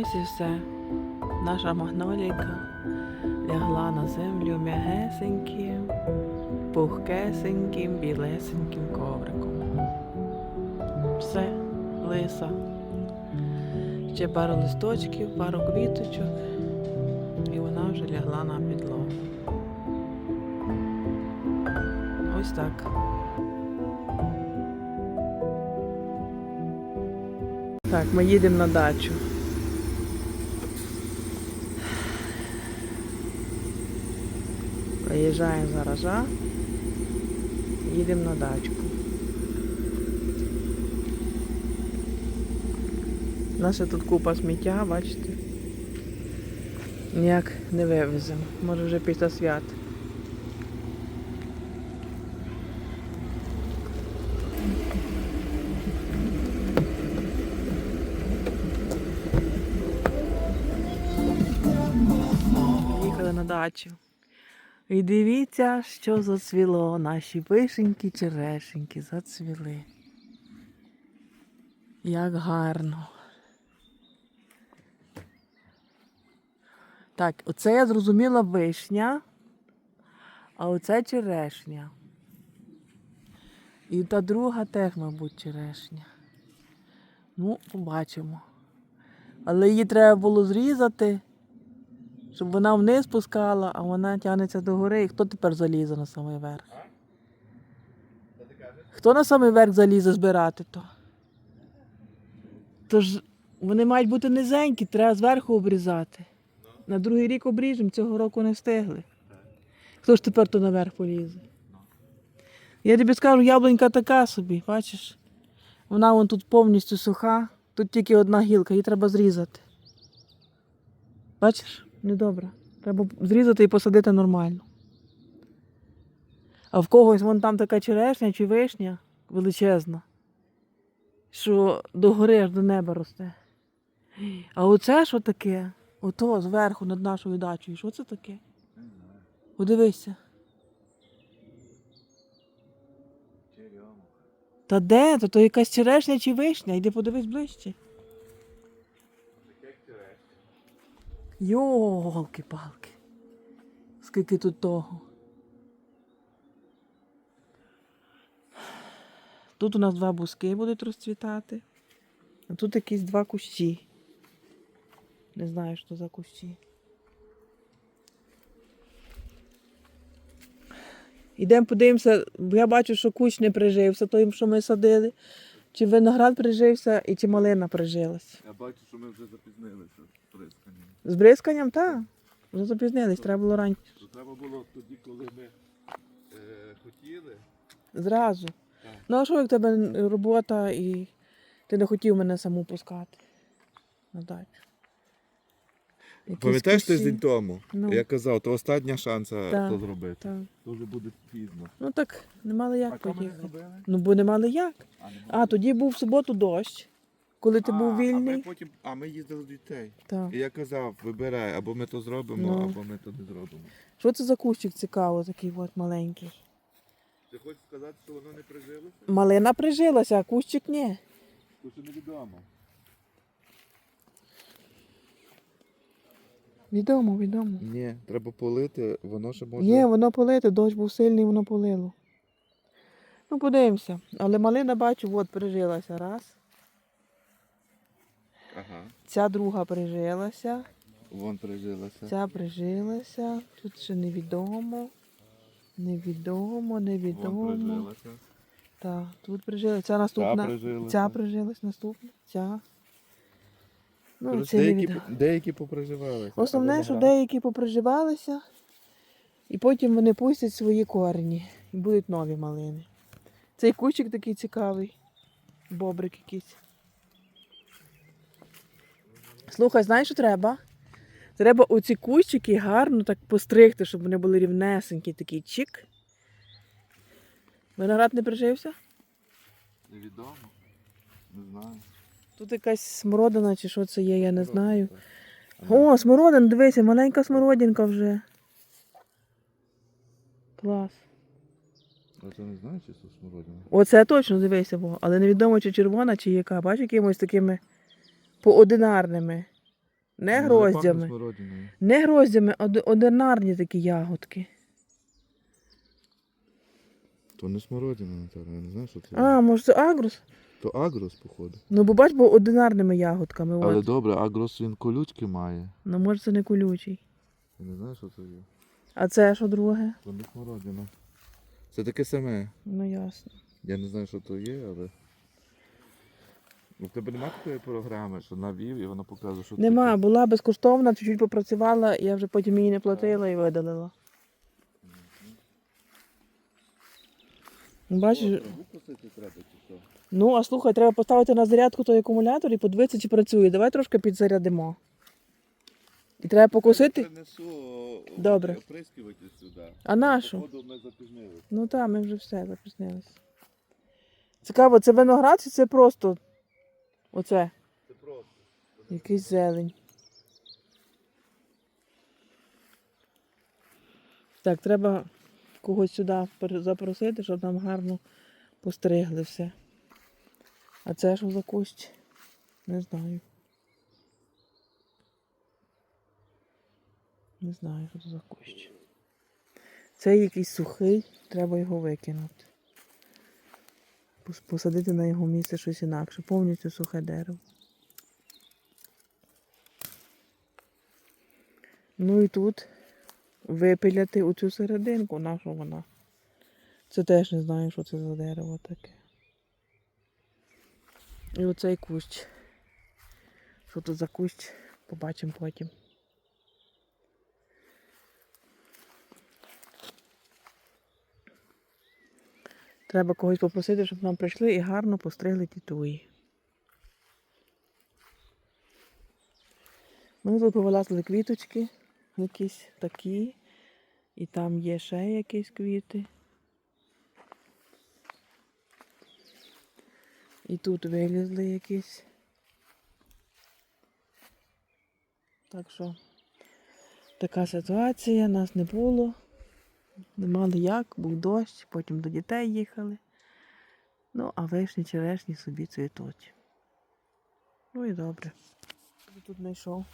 Ось і все. Наша магноліка лягла на землю м'ягесеньким, пухкесеньким, білесеньким ковриком. Все, лиса. Ще пару листочків, пару квіточок, і вона вже лягла на підлогу. Ось так. Так, ми їдемо на дачу. Виїжджаємо з гаража, їдемо на дачку. Нас тут купа сміття, бачите? Ніяк не вивеземо. Може вже після свят. Їхали на дачу. І дивіться, що зацвіло. Наші вишеньки черешеньки зацвіли. Як гарно. Так, оце я зрозуміла вишня, а оце черешня. І та друга теж, мабуть, черешня. Ну, побачимо. Але її треба було зрізати, щоб вона вниз пускала, а вона тягнеться до гори. І хто тепер залізе на самий верх? Хто на самий верх залізе збирати то? Тож вони мають бути низенькі, треба зверху обрізати. На другий рік обріжемо, цього року не встигли. Хто ж тепер то наверх полізе? Я тобі скажу, яблунька така собі, бачиш? Вона вон тут повністю суха, тут тільки одна гілка, її треба зрізати. Бачиш, недобре. Треба зрізати і посадити нормально. А в когось вон там така черешня чи вишня величезна, що до гори аж до неба росте. А оце що таке? Ото зверху над нашою дачею. Що це таке? Подивися. Та де? То, то якась черешня чи вишня? Йди подивись ближче. Йолки-палки. Скільки тут того. Тут у нас два бузки будуть розцвітати. А тут якісь два кущі. Не знаю, що за кущі. Ідемо подивимося, бо я бачу, що кущ не прижився, той, що ми садили. Чи виноград прижився і чи малина прижилась. Я бачу, що ми вже запізнилися з присканням. З бризканням, так. Вже запізнились, треба було раніше. Треба було тоді, коли ми е, хотіли. Зразу. Так. Ну а що як в тебе робота і ти не хотів мене саму пускати на дачу? Якісь Пам'ятаєш кущі. тиждень тому? Ну. Я казав, то остання шанса Так, то зробити. Так. То вже буде пізно. Ну так, не мали як А чому ми не поїхати. зробили? Ну бо не мали як. А, не А тоді був в суботу дощ, коли ти А, був А ми вільний. потім, а ми їздили до дітей. Так. І я казав, вибирай, або ми то зробимо, Ну. або ми то не зробимо. Що це за кущик цікаво, такий от маленький? Ти хочеш сказати, що воно не прижилося? Малина прижилася, а кущик ні. То що невідомо. Відомо, відомо. Ні, треба полити, воно ще може. Є, воно полите, дощ був сильний, воно полило. Ну, подивимося. Але малина бачу, от прижилася. Раз. Ага, Ця друга прижилася, вон прижилося. ця прижилася. Тут ще невідомо. Невідомо, Вон невідомо. Так, тут прижилася. Ця наступна. прижилася. Ця прижилась, наступна. Ця. Ну, Коротше, це деякі, невідомо. деякі поприживалися. Основне, що виноград- деякі поприживалися, і потім вони пустять свої корені і будуть нові малини. Цей кущик такий цікавий, бобрик якийсь. Слухай, знаєш, що треба? Треба оці кущики гарно так постригти, щоб вони були рівнесенькі, такий чик. Виноград не прижився? Невідомо. Не знаю. Тут якась смородина чи що це є, я не знаю. О, смородина, дивися, маленька смородинка вже. Клас. А ти не знаєш, чи це смородина? Оце точно дивися, бо, але невідомо, чи червона, чи яка. Бачиш, якимось такими поодинарними. Не Ну, гроздями. смородиною. Не гроздями, а од- одинарні такі ягодки. То не смородина, Наталя, я не знаю, що це. А, може це агрус? То агрос, походу. Ну, бо бач, бо одинарними ягодками. Але От. добре, агрос він колючки має. Ну, може це не колючий. Я не знаю, що це є. А це що друге? То не смородина. Це таке саме. Ну ясно. Я не знаю, що то є, але. Ну, в тебе немає такої програми, що навів і вона показує, що Нема, таке? була безкоштовна, чуть-чуть попрацювала, я вже потім її не платила і видалила. Бачиш, треба чи що? ну а слухай, треба поставити на зарядку той акумулятор і подивитися, чи працює. Давай трошки підзарядимо. І треба покосити. Принесу Добре. оприскувати сюди. А на що? Походу ми запізнилися. Ну так, ми вже все запізнилися. Цікаво, це виноград чи це просто оце? Це просто. Якийсь зелень. Так, треба когось сюди запросити, щоб нам гарно постригли все. А це що за кущ? Не знаю. Не знаю, що це за кущ. Це якийсь сухий, треба його викинути. Пос- Посадити на його місце щось інакше, повністю сухе дерево. Ну і тут випиляти оцю серединку, на що вона. Це теж не знаю, що це за дерево таке. І оцей кущ. Що тут за кущ, побачимо потім. Треба когось попросити, щоб нам прийшли і гарно постригли ті туї. Ми тут повилазили квіточки, якісь такі. І там є ще якісь квіти. І тут вилізли якісь. Так що така ситуація, нас не було. Не мали як, був дощ, потім до дітей їхали. Ну, а вишні черешні собі цвітуть. Ну і добре. Тут знайшов?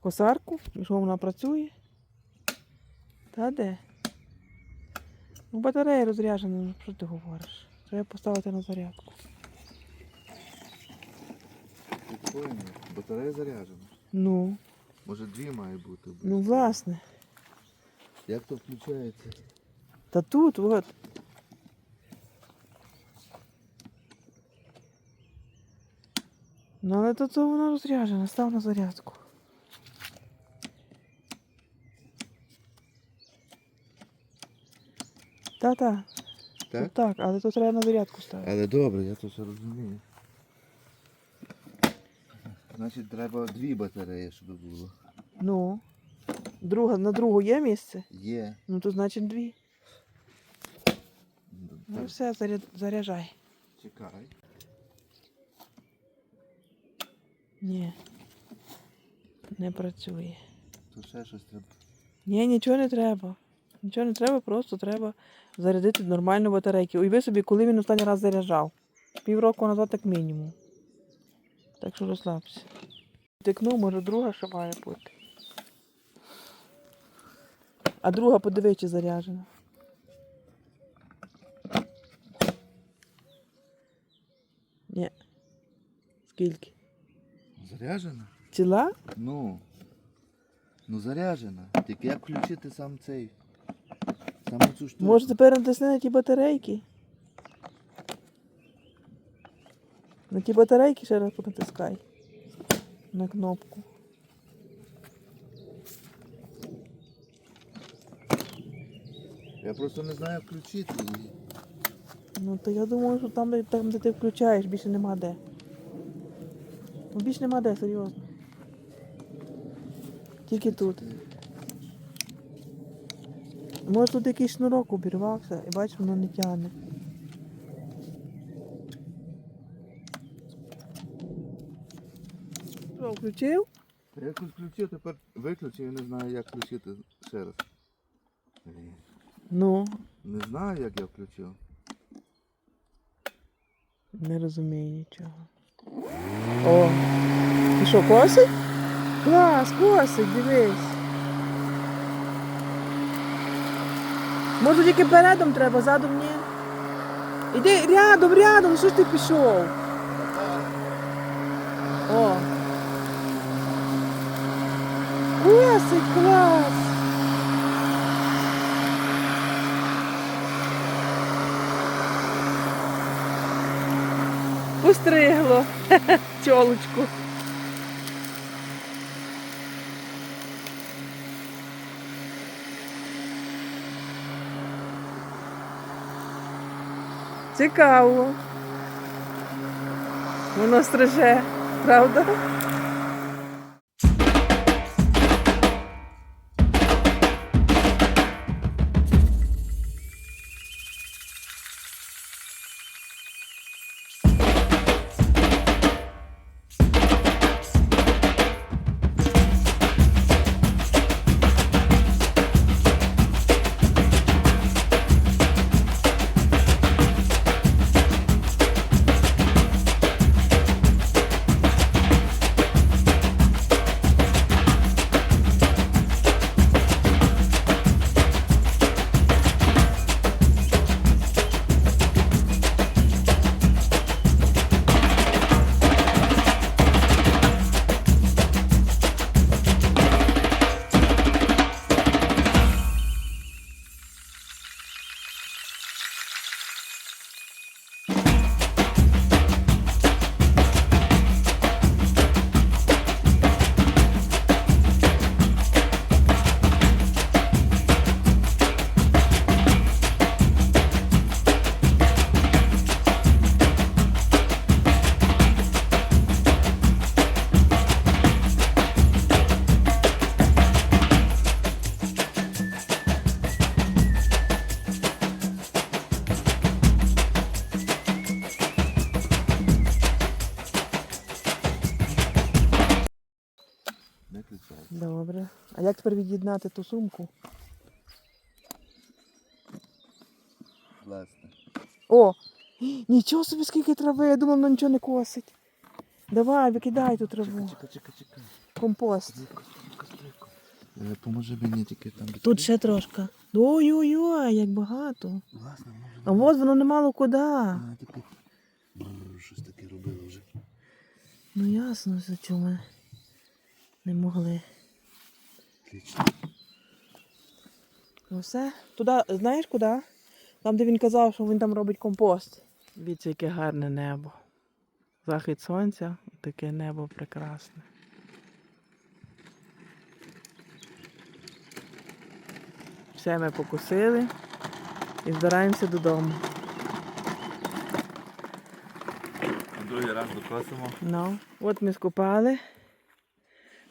Косарку, що вона працює? Та де? Ну, батарея розряджена, ну, що ти говориш? Треба поставити на зарядку. Батарея заряджена. Ну, Може дві має бути. ну власне. Як то включається? Та тут, от. Ну, але тут вона розряджена, став на зарядку. Та-та, Так? тут так, але тут треба на зарядку ставити. Але добре, я то все розумію. Значить, треба дві батареї, щоб було. Ну, друга, на другу є місце? Є. Ну, то значить дві. Ну все, заряд, заряджай. чекай. Ні. Не працює. Тут ще щось треба. Ні, нічого не треба. Нічого не треба, просто треба зарядити нормальну батарейку. Уяви собі, коли він останній раз заряджав. Півроку назад як мінімум. Так що розслабся. Тикнув, може друга ще має бути. А друга подиви, чи заряджена. Ні. Скільки? Заряджена? Ціла? Ну. Ну заряджена. Тільки як включити сам цей. Саму цю штуку. Може тепер натисни на ті батарейки? На ті батарейки ще раз натискай. На кнопку. Я просто не знаю включити її. Ну то я думаю, що там, де- там де ти включаєш, більше нема де. Ну більше нема де, серйозно. Тільки тут. Може тут якийсь шнурок обірвався і бачиш, воно не тягне. Що, включив? Я якось включив, тепер виключив, я не знаю як включити ще раз. Ну, Не знаю як я включив. не розумію нічого. О, що, косить? Клас, косить, дивись. Може тільки передом треба, задом ні. Іди рядом, рядом, що ж ти пішов? О. Косить, клас. Постригло. тілочку. Цікаво. Воно стриже, правда? Як тепер від'єднати ту сумку? Власне. О! Нічого собі скільки трави, я думав, воно нічого не косить. Давай, викидай ту траву. Чекай, чекай, чекай. Компост. Е, Поможи мені тільки там. Тут ще трошки. Ой-ой-ой, як багато. Власне, може. А от воно не мало куди. А. Бррр, Щось таке робили вже. Ну ясно, за чого ми не могли. Отлично. Ну все. Туди, знаєш куди? Там, де він казав, що він там робить компост. Дивіться, яке гарне небо. Захід сонця, таке небо прекрасне. Все ми покусили і збираємося додому. Другий раз докосимо. Ну, от ми скопали.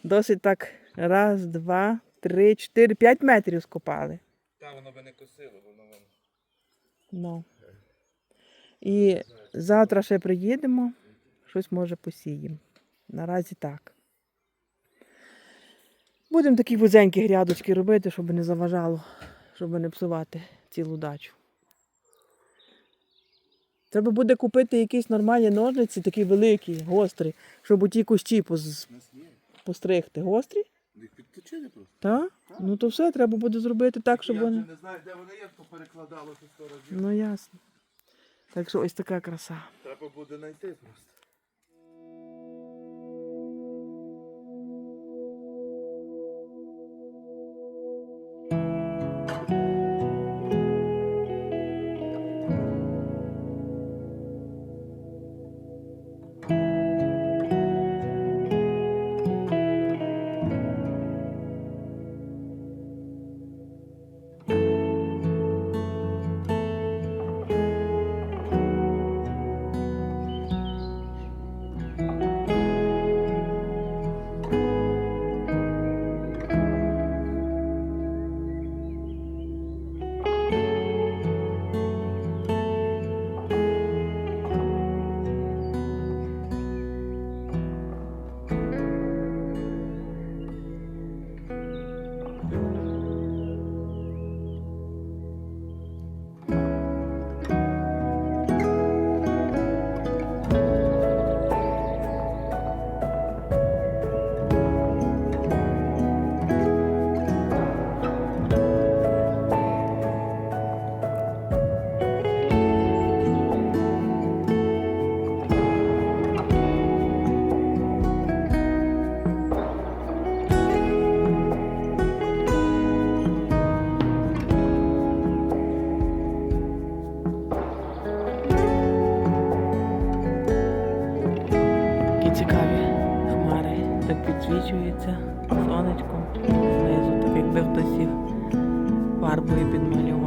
Досить так. Раз, два, три, чотири, п'ять метрів скопали. Та воно би не косило, воно воно. Ну. І завтра ще приїдемо, щось може посіємо. Наразі так. Будемо такі вузенькі грядочки робити, щоб не заважало, щоб не псувати цілу дачу. Треба буде купити якісь нормальні ножниці, такі великі, гострі, щоб у ті кущі поз- постригти. Гострі? Їх просто. Так? Ну то все, треба буде зробити так, щоб Я вони. вже не знаю, де вони є, хто перекладало це сто разів. Ну ясно. Так що ось така краса. Треба буде знайти просто. Так підсвічується сонечком. Знизу, так якби хтось їх фарбою підмалював.